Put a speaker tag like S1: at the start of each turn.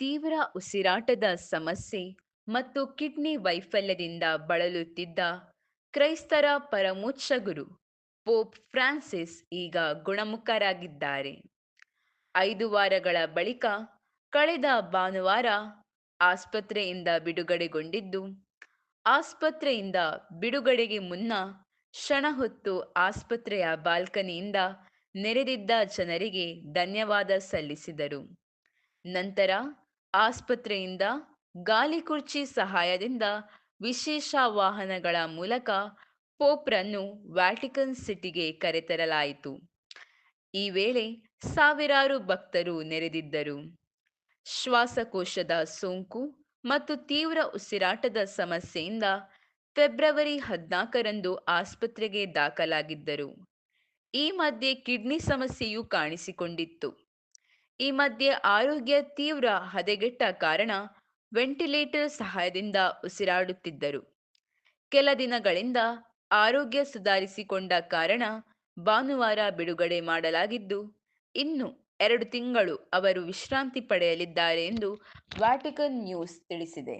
S1: ತೀವ್ರ ಉಸಿರಾಟದ ಸಮಸ್ಯೆ ಮತ್ತು ಕಿಡ್ನಿ ವೈಫಲ್ಯದಿಂದ ಬಳಲುತ್ತಿದ್ದ ಕ್ರೈಸ್ತರ ಪರಮೋಚ್ಚ ಗುರು ಪೋಪ್ ಫ್ರಾನ್ಸಿಸ್ ಈಗ ಗುಣಮುಖರಾಗಿದ್ದಾರೆ. ಐದು ವಾರಗಳ ಬಳಿಕ ಕಳೆದ ಭಾನುವಾರ ಆಸ್ಪತ್ರೆಯಿಂದ ಬಿಡುಗಡೆಗೊಂಡಿದ್ದು, ಆಸ್ಪತ್ರೆಯಿಂದ ಬಿಡುಗಡೆಗೆ ಮುನ್ನ ಕ್ಷಣ ಹೊತ್ತು ಆಸ್ಪತ್ರೆಯ ಬಾಲ್ಕನಿಯಿಂದ ನೆರೆದಿದ್ದ ಜನರಿಗೆ ಧನ್ಯವಾದ ಸಲ್ಲಿಸಿದರು. ನಂತರ ಆಸ್ಪತ್ರೆಯಿಂದ ಗಾಲಿಕುರ್ಚಿ ಸಹಾಯದಿಂದ ವಿಶೇಷ ವಾಹನಗಳ ಮೂಲಕ ಪೋಪ್ರನ್ನು ವ್ಯಾಟಿಕನ್ ಸಿಟಿಗೆ ಕರೆತರಲಾಯಿತು. ಈ ವೇಳೆ ಸಾವಿರಾರು ಭಕ್ತರು ನೆರೆದಿದ್ದರು. ಶ್ವಾಸಕೋಶದ ಸೋಂಕು ಮತ್ತು ತೀವ್ರ ಉಸಿರಾಟದ ಸಮಸ್ಯೆಯಿಂದ ಫೆಬ್ರವರಿ ಹದಿನಾಲ್ಕರಂದು ಆಸ್ಪತ್ರೆಗೆ ದಾಖಲಾಗಿದ್ದರು. ಈ ಮಧ್ಯೆ ಕಿಡ್ನಿ ಸಮಸ್ಯೆಯೂ ಕಾಣಿಸಿಕೊಂಡಿತ್ತು. ಈ ಮಧ್ಯೆ ಆರೋಗ್ಯ ತೀವ್ರ ಹದಗೆಟ್ಟ ಕಾರಣ ವೆಂಟಿಲೇಟರ್ ಸಹಾಯದಿಂದ ಉಸಿರಾಡುತ್ತಿದ್ದರು. ಕೆಲ ದಿನಗಳಿಂದ ಆರೋಗ್ಯ ಸುಧಾರಿಸಿಕೊಂಡ ಕಾರಣ ಭಾನುವಾರ ಬಿಡುಗಡೆ ಮಾಡಲಾಗಿದ್ದು, ಇನ್ನು ಎರಡು ತಿಂಗಳು ಅವರು ವಿಶ್ರಾಂತಿ ಪಡೆಯಲಿದ್ದಾರೆ ಎಂದು ವ್ಯಾಟಿಕನ್ ನ್ಯೂಸ್ ತಿಳಿಸಿದೆ.